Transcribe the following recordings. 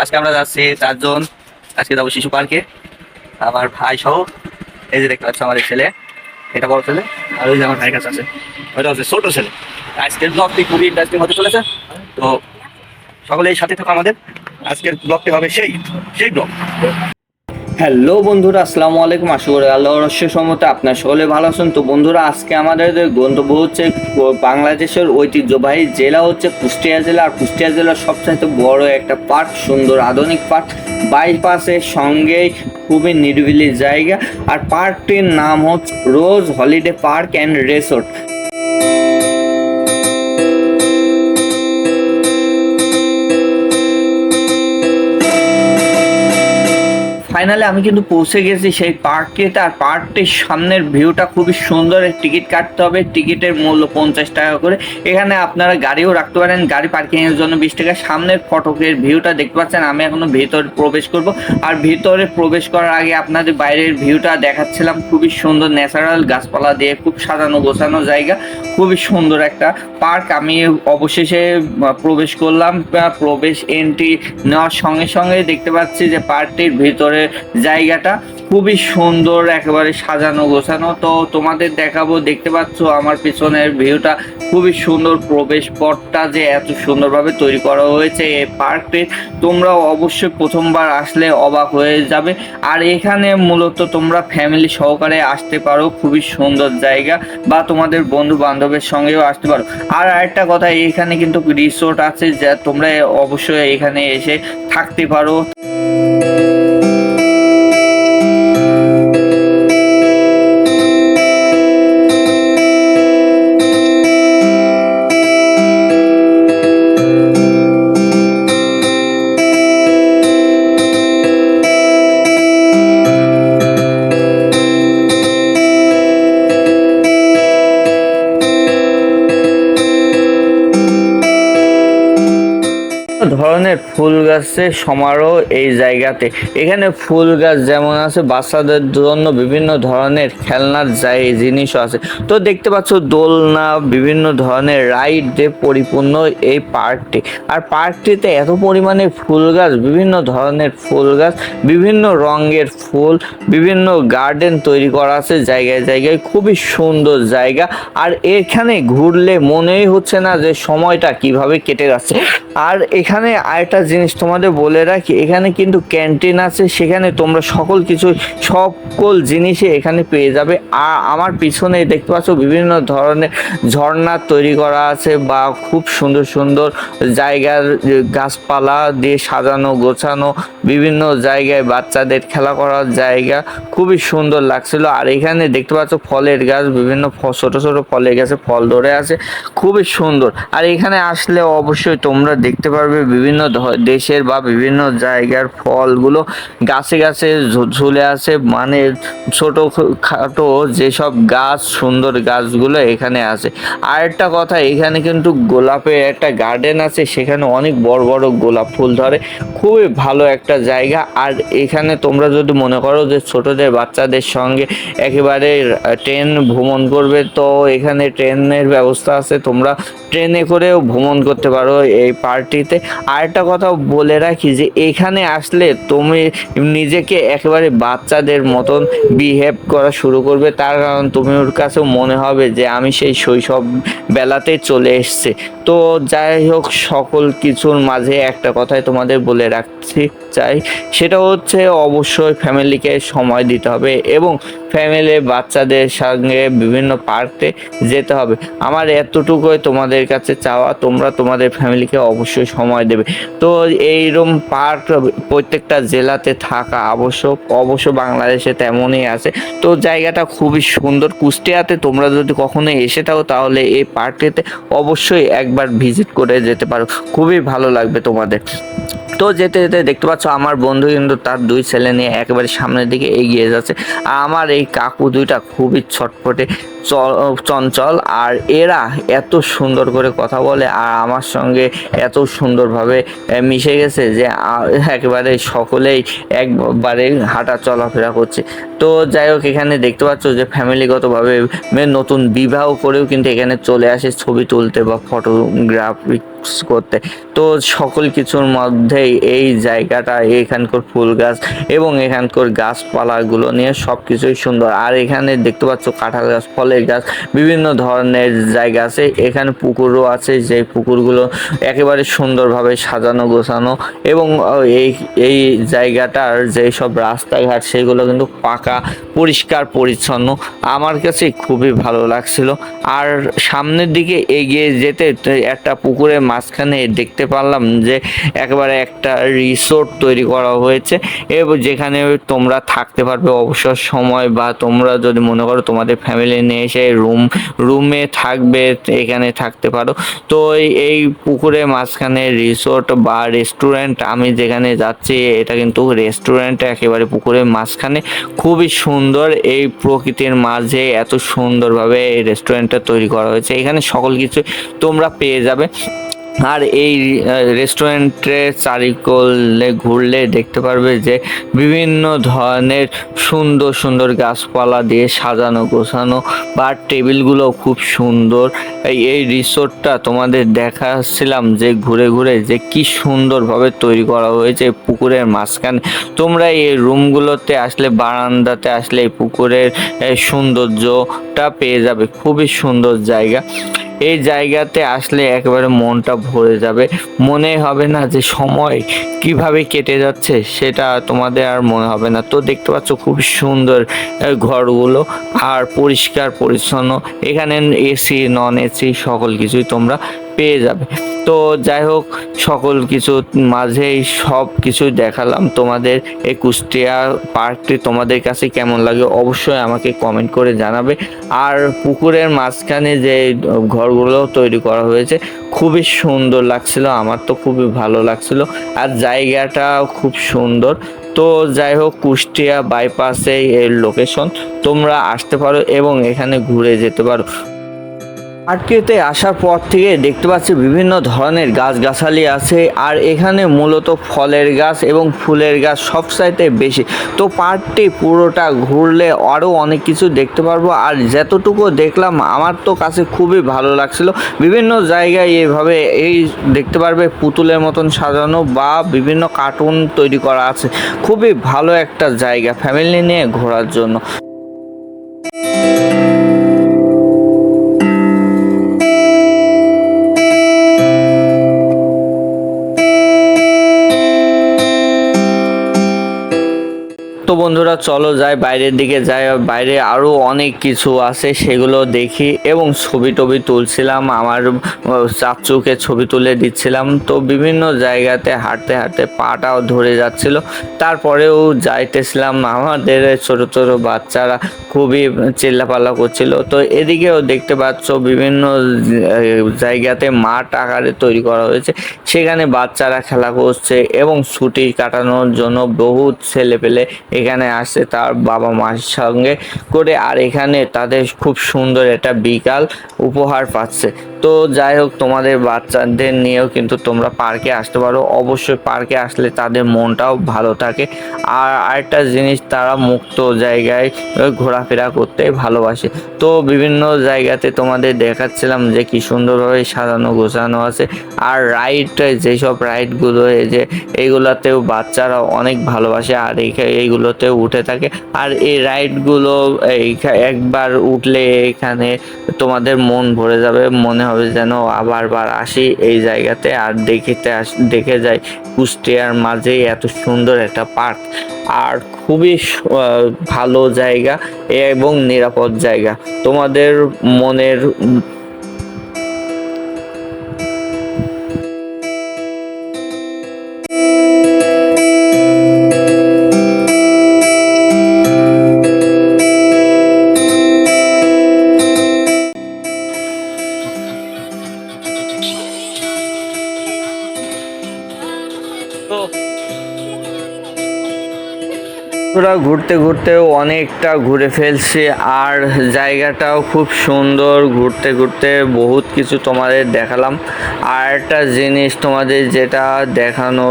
আজকে আমরা যাচ্ছি চারজন। আজকে যাব শিশু পার্কে। আমার ভাই সহ। এই যে দেখতে পাচ্ছ আমাদের ছেলে। এটা বড় ছেলে। আর ওই যে আমার ভাইয়ের কাছে আছে। ওইটা হচ্ছে ছোট ছেলে। আজকের ব্লগটি খুবই ইন্টারেস্টিং হতে চলেছে। তো সকলেই সাথে থাকো আমাদের। আজকের ব্লগটি হবে সেই সেই ব্লগ হ্যালো বন্ধুরা, আসসালামু আলাইকুম। আশা করি আল্লাহ রহস্য সম্মতে আপনার সকলে ভালো আছেন। তো বন্ধুরা, আজকে আমাদের গন্তব্য হচ্ছে বাংলাদেশের ঐতিহ্যবাহী জেলা হচ্ছে কুষ্টিয়া জেলা। আর কুষ্টিয়া জেলার সবচাইতে বড় একটা পার্ক, সুন্দর আধুনিক পার্ক। বাইপাসের সঙ্গেই খুবই নিরিবিলি জায়গা। আর পার্কটির নাম হচ্ছে rose holiday park and resort. Finally আমি কিন্তু পৌঁছে গেছি সেই পার্কটিতে আর পার্কটির সামনের ভিউটা খুবই সুন্দর। টিকিট কাটতে হবে। টিকিটের মূল্য পঞ্চাশ টাকা করে। এখানে আপনারা গাড়িও রাখতে পারেন। গাড়ি পার্কিং এর জন্য বিশ টাকা। সামনের ফটকের ভিউটা দেখতে পাচ্ছেন। আমি এখনও ভেতরে প্রবেশ করব। আর ভিতরে প্রবেশ করার আগে আপনাদের বাইরের ভিউটা দেখাচ্ছিলাম। খুবই সুন্দর ন্যাচারাল গাছপালা দিয়ে খুব সাজানো গোছানো জায়গা। খুবই সুন্দর একটা পার্ক আমি অবশেষে প্রবেশ করলাম। প্রবেশ এন্ট্রি নেওয়ার সঙ্গে সঙ্গে দেখতে পাচ্ছি যে পার্কটির ভিতরে জায়গাটা খুবই সুন্দর, একেবারে সাজানো গোছানো। তো তোমাদের দেখাবো, দেখতে পাচ্ছ আমার পিছনের ভিউটা খুবই সুন্দর প্রবেশ পথটা যে এত সুন্দরভাবে তৈরি করা হয়েছে এই পার্কটি। তোমরা অবশ্যই প্রথমবার আসলে অবাক হয়ে যাবে। আর এখানে মূলত তোমরা ফ্যামিলি সহকারে আসতে পারো, খুবই সুন্দর জায়গা বা তোমাদের বন্ধু বান্ধবের সঙ্গেও আসতে পারো। আর আরেকটা কথা, এখানে কিন্তু রিসোর্ট আছে, যা তোমরা অবশ্যই এখানে এসে থাকতে পারো। ধরনের ফুল গাছের সমারোহ এই জায়গাতে। এখানে ফুল গাছ যেমন আছে, বাচ্চাদের জন্য বিভিন্ন ধরনের খেলনার যাই জিনিসও আছে। তো দেখতে পাচ্ছ দোলনা, বিভিন্ন ধরনের রাইড দিয়ে পরিপূর্ণ এই পার্কটি। আর পার্কটিতে এত পরিমাণে ফুল গাছ, বিভিন্ন ধরনের ফুল গাছ, বিভিন্ন রঙের ফুল, বিভিন্ন গার্ডেন তৈরি করা আছে জায়গায় জায়গায়। খুবই সুন্দর জায়গা। আর এখানে ঘুরলে মনেই হচ্ছে না যে সময়টা কীভাবে কেটে যাচ্ছে। আর এখানে আরেকটা জিনিস তোমাদের বলে রাখি, এখানে কিন্তু ক্যান্টিন আছে, সেখানে তোমরা সকল কিছু, সকল জিনিসই এখানে পেয়ে যাবে। আর আমার পিছনে দেখতে পাচ্ছ বিভিন্ন ধরনের ঝর্ণা তৈরি করা আছে বা খুব সুন্দর সুন্দর জায়গার গাছপালা দিয়ে সাজানো, গোছানো, বিভিন্ন জায়গায় বাচ্চাদের খেলা করার জায়গা খুবই সুন্দর লাগছিল। আর এখানে দেখতে পাচ্ছ ফলের গাছ, বিভিন্ন ছোটো, ছোট ফলের গাছে ফল ধরে আছে, খুবই সুন্দর। আর এখানে আসলে অবশ্যই তোমরা দেখতে পারবে বিভিন্ন দেশের বা বিভিন্ন জায়গার ফলগুলো গাছে গাছে ঝুলে আছে মানে ছোট খাটো যেসব গাছ, সুন্দর গাছগুলো এখানে আছে আর একটা কথা, এখানে কিন্তু গোলাপের একটা গার্ডেন আছে। সেখানে অনেক বড় বড় গোলাপ ফুল ধরে। খুবই ভালো একটা জায়গা। আর এখানে তোমরা যদি মনে করো যে ছোটদের, বাচ্চাদের সঙ্গে একেবারে ট্রেন ভ্রমণ করবে, তো এখানে ট্রেনের ব্যবস্থা আছে। তোমরা ট্রেনে করেও ভ্রমণ করতে পারো এই পার্টিতে। আর একটা কথা বলে রাখি যে এখানে আসলে তুমি নিজেকে একেবারে বাচ্চাদের মতন বিহেভ করা শুরু করবে। তার কারণ তুমি ওর কাছেও মনে হবে যে আমি সেই শৈশব বেলাতে চলে এসছে। তো যাই হোক, সকল কিছুর মাঝে একটা কথাই তোমাদের বলে রাখছি, চাই। সেটা হচ্ছে অবশ্যই ফ্যামিলিকে সময় দিতে হবে এবং ফ্যামিলি বাচ্চাদের সঙ্গে বিভিন্ন পার্কে যেতে হবে। আমার এতটুকুই তোমাদের কাছে চাওয়া। তোমরা তোমাদের ফ্যামিলিকে অবশ্যই সময় দেবে। তো এইরকম পার্ক প্রত্যেকটা জেলাতে থাকা আবশ্যক, অবশ্য বাংলাদেশে তেমনই আছে। তো জায়গাটা খুবই সুন্দর। কুষ্টিয়াতে তোমরা যদি কখনো এসে থাকো, তাহলে এই পার্কটিতে অবশ্যই একবার ভিজিট করে যেতে পারো। খুবই ভালো লাগবে তোমাদের। তো যেতে যেতে দেখতে পাচ্ছ আমার বন্ধু কিন্তু তার দুই ছেলে নিয়ে একেবারে সামনের দিকে এগিয়ে যাচ্ছে। আর আমার এই কাকু দুইটা খুবই ছটফটে চ- চঞ্চল আর এরা এত সুন্দর করে কথা বলে আর আমার সঙ্গে এত সুন্দরভাবে মিশে গেছে যে একেবারে সকলেই একবারে হাঁটা চলাফেরা করছে। তো যাই হোক, এখানে দেখতে পাচ্ছ যে ফ্যামিলিগতভাবে নতুন বিবাহ করেও কিন্তু এখানে চলে আসে ছবি তুলতে বা ফটোগ্রাফি রিল্যাক্স করতে। তো সকল কিছুর মধ্যেই এই জায়গাটা, এখানকার ফুল গাছ এবং এখানকার গাছপালাগুলো নিয়ে সব কিছুই সুন্দর। আর এখানে দেখতে পাচ্ছ কাঁঠাল গাছ, ফলের গাছ, বিভিন্ন ধরনের জায়গা আছে। এখানে পুকুরও আছে, যে পুকুরগুলো একেবারে সুন্দরভাবে সাজানো, গোছানো এবং এই এই জায়গাটার যে সব রাস্তাঘাট, সেগুলো কিন্তু পাকা, পরিষ্কার, পরিচ্ছন্ন। আমার কাছে খুবই ভালো লাগছিল। আর সামনের দিকে এগিয়ে যেতে একটা পুকুরের মাঝখানে দেখতে পারলাম যে একবারে একটা রিসোর্ট তৈরি করা হয়েছে। এবং যেখানে তোমরা থাকতে পারবে অবসর সময় বা তোমরা যদি মনে করো তোমাদের ফ্যামিলি নিয়ে এসে রুম রুমে থাকবে, এখানে থাকতে পারো। তো এই- পুকুরের মাঝখানে রিসোর্ট বা রেস্টুরেন্ট আমি যেখানে যাচ্ছি, এটা কিন্তু রেস্টুরেন্ট একেবারে পুকুরের মাঝখানে। খুবই সুন্দর এই প্রকৃতির মাঝে এত সুন্দরভাবে এই রেস্টুরেন্টটা তৈরি করা হয়েছে। এখানে সকল কিছু তোমরা পেয়ে যাবে। আর এই রেস্টুরেন্টে চারিকলে ঘুরলে দেখতে পারবে যে বিভিন্ন ধরনের সুন্দর সুন্দর গাছপালা দিয়ে সাজানো, গোছানো বা টেবিলগুলো খুব সুন্দর। এই এই রিসোর্টটা তোমাদের দেখাচ্ছিলাম যে ঘুরে ঘুরে যে কি সুন্দরভাবে তৈরি করা হয়েছে পুকুরের মাঝখানে। তোমরা এই রুমগুলোতে আসলে, বারান্দাতে আসলে এই পুকুরের সৌন্দর্যটা পেয়ে যাবে। খুবই সুন্দর জায়গা। এই জায়গাতে আসলে একেবারে মনটা ভরে যাবে। মনে হবে না যে সময় কীভাবে কেটে যাচ্ছে, সেটা তোমাদের আর মনে হবে না। তো দেখতে পাচ্ছ খুব সুন্দর ঘরগুলো আর পরিষ্কার, পরিচ্ছন্ন। এখানে এসি, নন এসি সকল কিছুই তোমরা পেয়ে যাবে। তো যাই হোক, সকল কিছু মাঝেই সব কিছু দেখালাম। তোমাদের এই কুষ্টিয়া পার্কটি তোমাদের কাছে কেমন লাগে অবশ্যই আমাকে কমেন্ট করে জানাবে। আর পুকুরের মাঝখানে যে ঘরগুলো তৈরি করা হয়েছে, খুবই সুন্দর লাগছিল, আমার তো খুবই ভালো লাগছিল। আর জায়গাটা খুব সুন্দর। তো যাই হোক, কুষ্টিয়া বাইপাসে এর লোকেশন তোমরা আসতে পারো এবং এখানে ঘুরে যেতে পারো। পার্কটিতে আসার পর থেকে দেখতে পাচ্ছি বিভিন্ন ধরনের গাছগাছালি আছে, আর এখানে মূলত ফলের গাছ এবং ফুলের গাছ সব চাইতে বেশি। তো পার্কটি পুরোটা ঘুরলে আরও অনেক কিছু দেখতে পারব, আর যতটুকু দেখলাম আমার তো কাছে খুবই ভালো লাগছিল। বিভিন্ন জায়গায় এভাবে এই দেখতে পারবে পুতুলের মতন সাজানো বা বিভিন্ন কার্টুন তৈরি করা আছে। খুবই ভালো একটা জায়গা ফ্যামিলি নিয়ে ঘোরার জন্য। বন্ধুরা, চলো যাই, বাইরের দিকে যাই। বাইরে আরও অনেক কিছু আছে, সেগুলো দেখি এবং ছবি টবি তুলছিলাম। আমার চাচুকে ছবি তুলে দিচ্ছিলাম। তো বিভিন্ন জায়গাতে হাঁটতে হাঁটতে পাটাও ধরে যাচ্ছিল। তারপরেও যাইতেছিলাম। আমাদের ছোট ছোট বাচ্চারা খুবই চিল্লাপাল্লা করছিল। তো এদিকেও দেখতে পাচ্ছ, বিভিন্ন জায়গাতে মাঠ আকারে তৈরি করা হয়েছে। সেখানে বাচ্চারা খেলা করছে এবং ছুটি কাটানোর জন্য বহু ছেলে পেলে এখানে আসছে তার বাবা মার সঙ্গে করে আর এখানে তাদের খুব সুন্দর একটা বিকাল উপহার পাচ্ছে। তো যাই হোক, তোমাদের বাচ্চাদের নিয়েও কিন্তু তোমরা পার্কে আসতে পারো। অবশ্যই পার্কে আসলে তাদের মনটাও ভালো থাকে। আর আরেকটা জিনিস, তারা মুক্ত জায়গায় ঘোরাফেরা করতে ভালোবাসে। তো বিভিন্ন জায়গাতে তোমাদের দেখাচ্ছিলাম যে কি সুন্দরভাবে সাজানো গোছানো আছে। আর রাইড যেসব রাইডগুলো এই যে এইগুলাতেও বাচ্চারা অনেক ভালোবাসে আর এইগুলোতেও উঠে থাকে। আর এই রাইডগুলো একবার উঠলে এখানে তোমাদের মন ভরে যাবে, মনে হবে যেন আবার বার আসি এই জায়গাতে আর দেখিতে আস, দেখে যাই কুষ্টিয়ার মাঝেই এত সুন্দর একটা পার্ক। আর খুবই ভালো জায়গা এবং নিরাপদ জায়গা। তোমাদের মনের ঘুরতে ঘুরতে অনেকটা ঘুরে ফেলছি আর জায়গাটাও খুব সুন্দর। ঘুরতে ঘুরতে বহুত কিছু তোমাদের দেখালাম। আর একটা জিনিস তোমাদের যেটা দেখানো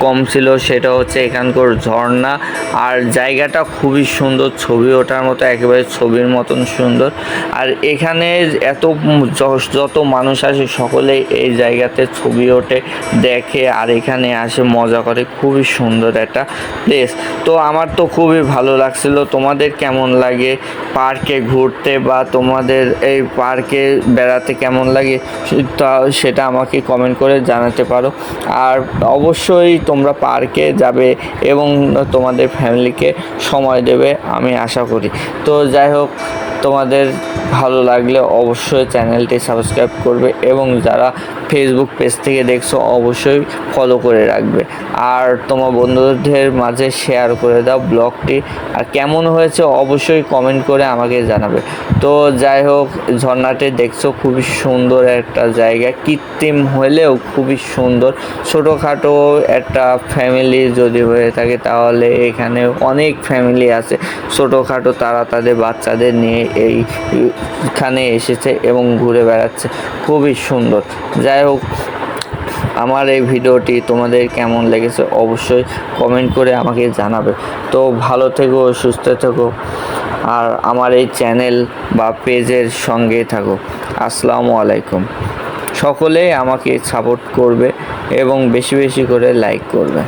কম ছিল সেটা হচ্ছে এখানকার ঝর্ণা। আর জায়গাটা খুবই সুন্দর, ছবি ওঠার মতো একেবারে ছবির মতন সুন্দর। আর এখানে এত যত মানুষ আসে সকলেই এই জায়গাতে ছবি ওঠে, দেখে আর এখানে আসে, মজা করে। খুবই সুন্দর একটা প্লেস তো আমার তো খুবই ভালো লাগছিল। তোমাদের কেমন লাগে পার্কে ঘুরতে বা তোমাদের এই পার্কে বেড়াতে কেমন লাগে তা সেটা আমাকে কমেন্ট করে জানাতে পারো। আর অবশ্যই তোমরা পার্কে যাবে এবং তোমাদের ফ্যামিলিকে সময় দেবে, আমি আশা করি। তো যাই হোক, তোমাদের ভালো লাগলে অবশ্যই চ্যানেলটি সাবস্ক্রাইব করবে এবং যারা ফেসবুক পেজ থেকে দেখছ, অবশ্যই ফলো করে রাখবে। আর তোমার বন্ধুদের মাঝে শেয়ার করে দাও ব্লগটি আর কেমন হয়েছে অবশ্যই কমেন্ট করে আমাকে জানাবে। তো যাই হোক ঝর্ণাটি দেখছ খুবই সুন্দর একটা জায়গা। কৃত্রিম হলেও খুবই সুন্দর। ছোটোখাটো একটা ফ্যামিলি যদি হয়ে থাকে তাহলে এখানে অনেক ফ্যামিলি আছে। ছোটোখাটো তারা তাদের বাচ্চাদের নিয়ে এইখানে এসেছে এবং ঘুরে বেড়াচ্ছে। খুবই সুন্দর। যাই হোক, আমার এই ভিডিওটি তোমাদের কেমন লেগেছে অবশ্যই কমেন্ট করে আমাকে জানাবে। তো ভালো থেকো, সুস্থ থেকো, আর আমার এই চ্যানেল বা পেজের সঙ্গে থাকো। আসসালামু আলাইকুম। সকলেই আমাকে সাপোর্ট করবে এবং বেশি বেশি করে লাইক করবে।